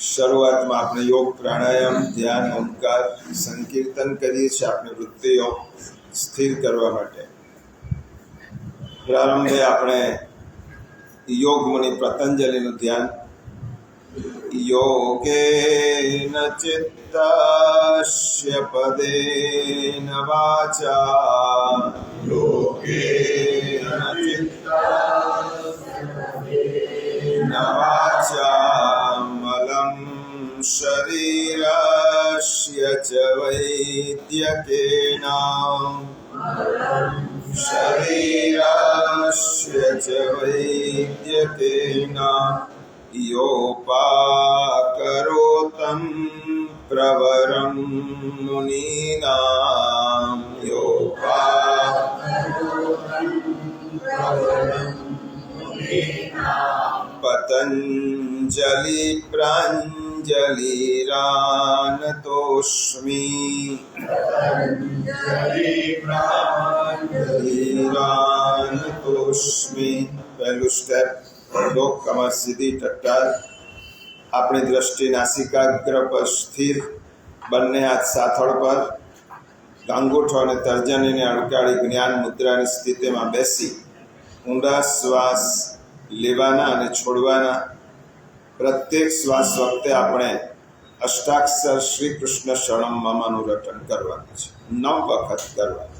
शुरुआत में आपने योग प्राणायाम, ध्यान, ओंकार, संकीर्तन करी से अपने वृत्ति योग स्थिर करवा प्रारंभे आपने योग मुनि पतंजलि ध्यान। योगे न चित्तस्य पदे न वाचा। योगे न चित्तस्य न वाचा। शरीरस्य च वैद्यकेन शरीरस्य च वैद्यकेन योपाकरोतं प्रवरं मुनीनां योपा पतञ्जलि प्राञ्जलिरानतोऽस्मि लीरानतोऽस्मि પહેલું સ્ટેપ લોક કમર સીધી ટટ્ટાર આપણી દ્રષ્ટિ નાસિકાગ્ર પર સ્થિર બંને હાથ સાથળ પર ગાંગોઠો અને તર્જનીને અડકાળી જ્ઞાન મુદ્રાની સ્થિતિમાં બેસી ઊંડા શ્વાસ લેવાના અને છોડવાના પ્રત્યેક શ્વાસ વખતે આપણે અષ્ટાક્ષર શ્રી કૃષ્ણ શરણમ મમાનું રટન કરવાનું છે. નવ વખત કરવાનું.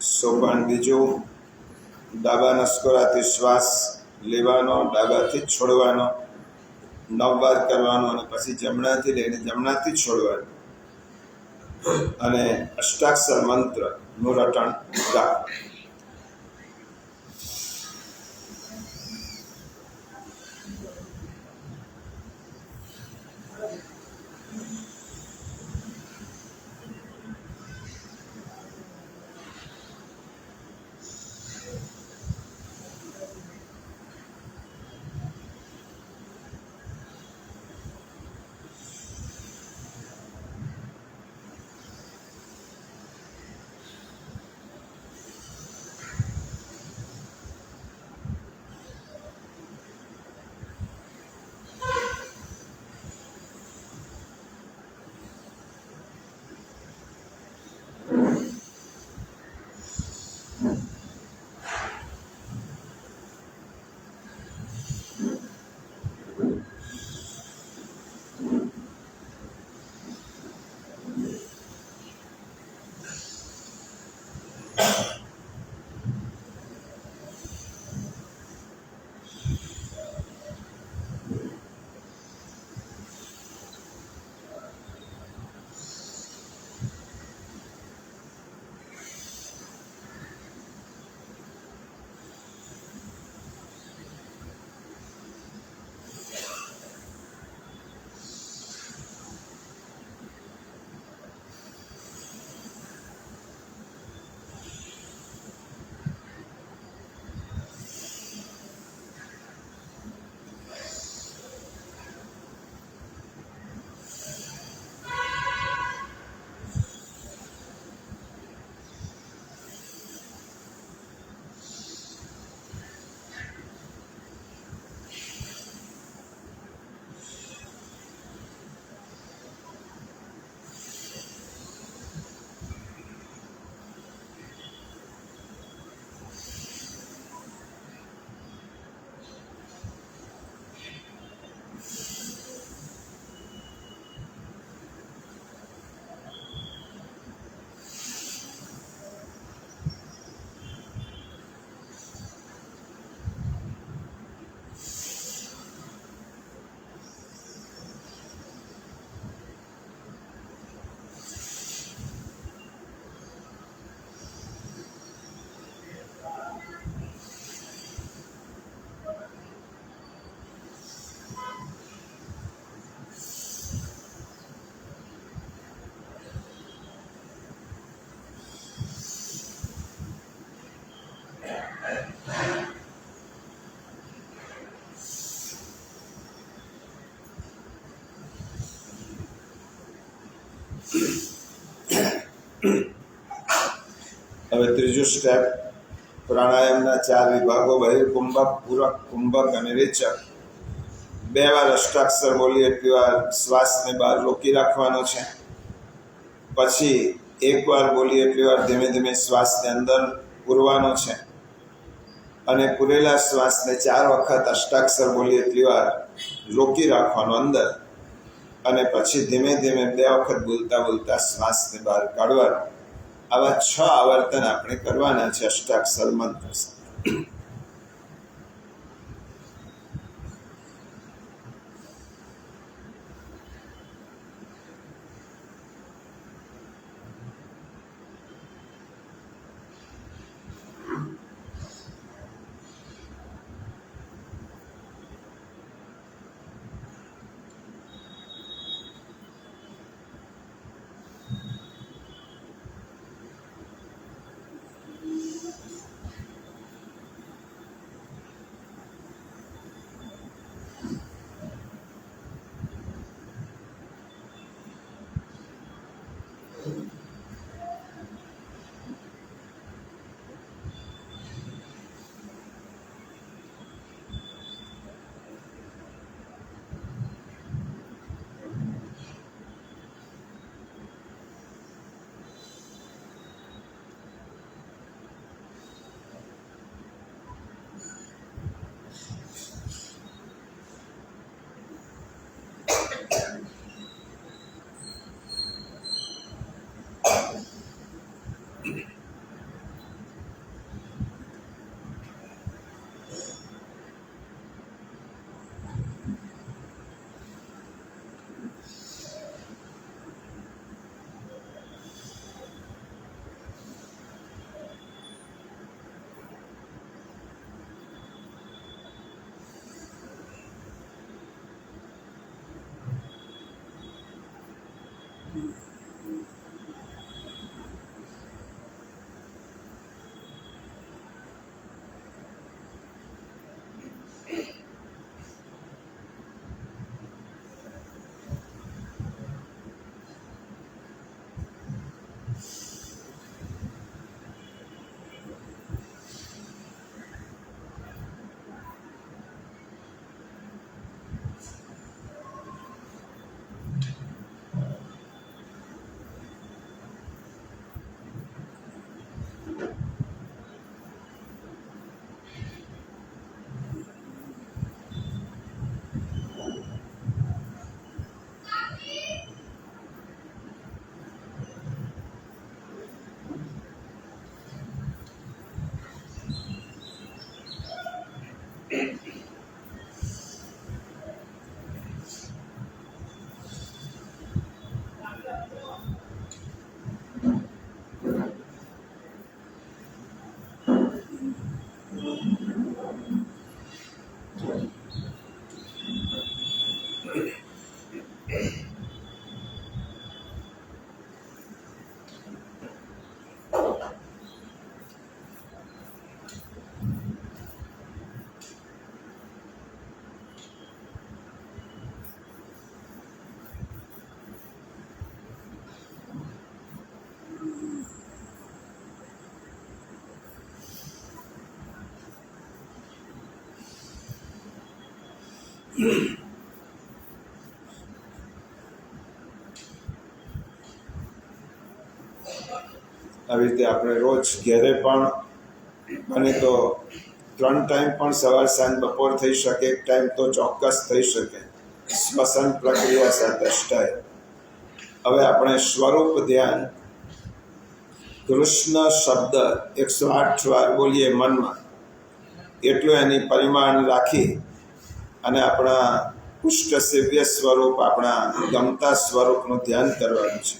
સોપાન બીજું, ડાબા નસકોરાથી શ્વાસ લેવાનો, ડાબાથી છોડવાનો નવ વાર કરવાનો અને પછી જમણાથી લઈને જમણાથી છોડવાનું. અને અષ્ટાક્ષર મંત્રનું રટણ ગા હવે ત્રીજું સ્ટેપ પ્રાણાયામના ચાર વિભાગો બહિર્કુંભક પૂરક કુંભક અને રેચક બે વાર અષ્ટાક્ષર બોલીએ, એટલી વાર શ્વાસને બહાર રોકી રાખવાનો છે. પછી એક વાર બોલીએ, એટલી વાર ધીમે ધીમે શ્વાસને અંદર પૂરવાનો છે. અને પૂરેલા શ્વાસને ચાર વખત અષ્ટાક્ષર બોલીએ, એટલી વાર રોકી રાખવાનો અંદર. અને પછી ધીમે ધીમે બે વખત બોલતા બોલતા શ્વાસને બહાર કાઢવાનો. આવા છ આવર્તન આપણે કરવાના છે અષ્ટાક્ષર મંત્ર આવી રીતે આપણે રોજ ઘેરે પણ બને તો ત્રણ ટાઈમ પણ સવાર સાંજ બપોર થઈ શકે, એક ટાઈમ તો ચોક્કસ થઈ શકે. શ્વસન પ્રક્રિયા સાથે અષ્ટાય હવે આપણે સ્વરૂપ ધ્યાન. કૃષ્ણ શબ્દ એકસો આઠ વાર બોલીએ મનમાં. એટલું એની પરિમાણ રાખી અને આપણા પુષ્ટ સેવ્ય સ્વરૂપ આપણા ગમતા સ્વરૂપનું ધ્યાન કરવાનું છે.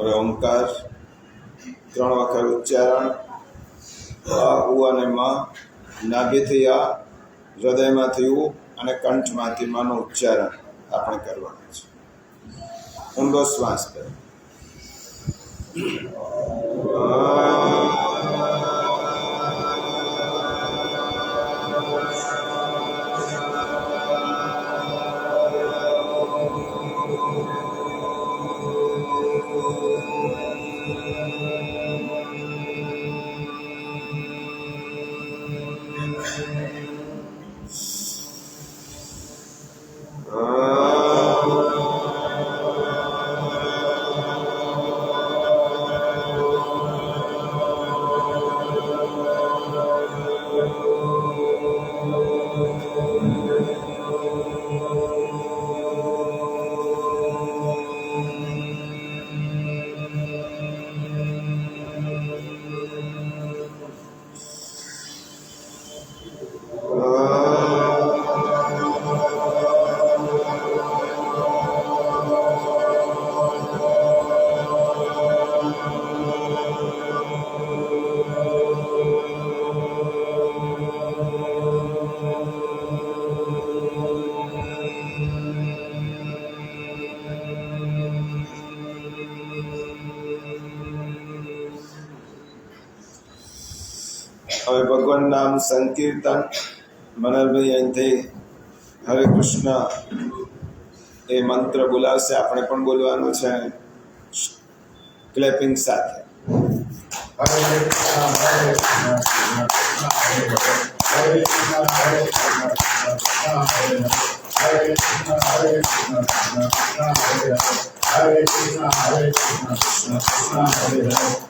હવે ઓમકાર ત્રણ વખત ઉચ્ચારણ, આ, ઉ અને મ, નાભીથી આ, હૃદયમાંથી ઉ અને કંઠમાંથી માનું ઉચ્ચારણ આપણે કરવાનું છે. ઊંડો શ્વાસ કરે. નામ સંકીર્તન મનરભાઈ અહીંથી હરે કૃષ્ણ એ મંત્ર બોલાવશે આપણે પણ બોલવાનું છે ક્લેપિંગ સાથે Krishna, Hare Krishna, Krishna Krishna, Hare Hare, Hare Krishna, Hare Krishna, Krishna Krishna, Hare Hare, Hare Krishna, Hare Krishna, Krishna Krishna, Hare Hare,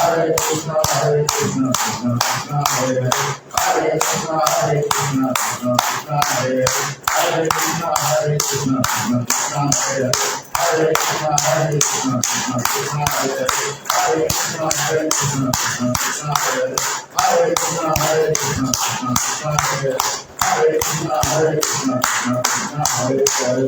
Hare Krishna Hare Krishna Krishna Krishna Hare Hare Hare Krishna Hare Krishna Krishna Krishna Hare Hare Krishna Hare Krishna Krishna Krishna Hare Hare Krishna Hare Krishna Krishna Krishna Hare Hare Krishna Hare Krishna Krishna Krishna Hare Hare Krishna Hare Krishna Krishna Krishna Hare Hare Krishna Hare Krishna Krishna Krishna Hare Hare